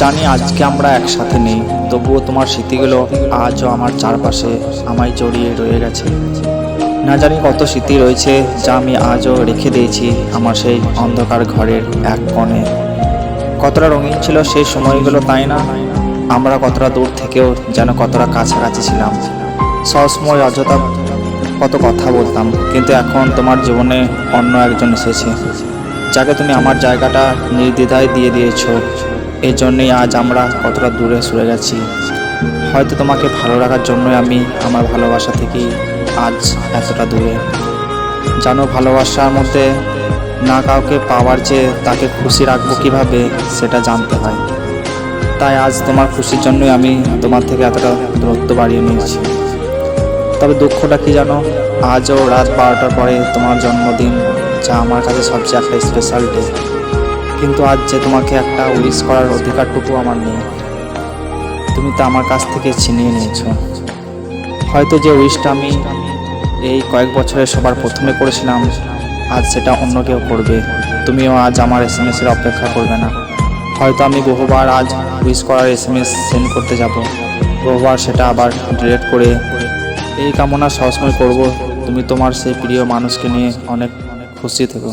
জানি আজকে আমরা একসাথে নেই, তবুও তোমার স্মৃতিগুলো আজও আমার চারপাশে আমায় জড়িয়ে রয়ে গেছে। না জানি কত স্মৃতি রয়েছে যা আমি আজও রেখে দিয়েছি আমার সেই অন্ধকার ঘরের এক কোণে। কতটা রঙিন ছিল সেই সময়গুলো তাই না? আমরা কতটা দূর থেকেও যেন কতটা কাছাকাছি ছিলাম। সবসময় অযথা কত কথা বলতাম, কিন্তু এখন তোমার জীবনে অন্য একজন এসেছে, যাকে তুমি আমার জায়গাটা নির্দ্বিধায় দিয়ে দিয়েছ। এই জন্যই আজ আমরা কতটা দূরে সরে গেছি। হয়তো তোমাকে ভালো রাখার জন্যই আমি আমার ভালোবাসা থেকেই আজ এতটা দূরে। জানো, ভালোবাসার মধ্যে না কাউকে পাওয়ার যে তাকে খুশি রাখব কীভাবে, সেটা জানতে হয়। তাই আজ তোমার খুশির জন্যই আমি তোমার থেকে এতটা দূরত্ব বাড়িয়ে নিয়েছি। তবে দুঃখটা কি জানো, আজও রাত বারোটার পরে তোমার জন্মদিন, যা আমার কাছে সবচেয়ে একটা স্পেশাল ডে কিন্তু আজ যে তোমাকে একটা উইশ করার অধিকারটুকু আমার নেই, তুমি তো আমার কাছ থেকে ছিনিয়ে নিয়েছো। হয়তো যে উইশটা আমি এই কয়েক বছরে সবার প্রথমে করেছিলাম, আজ সেটা অন্য কেউ করবে। তুমিও আজ আমার এস এম এসের অপেক্ষা করবে না। হয়তো আমি বহুবার আজ উইশ করার এস এম এস সেন্ড করতে যাব। বহুবার সেটা আবার ডিলেট করে এই কামনা সবসময় করব। তুমি তোমার সেই প্রিয় মানুষকে নিয়ে অনেক খুশি থেকো।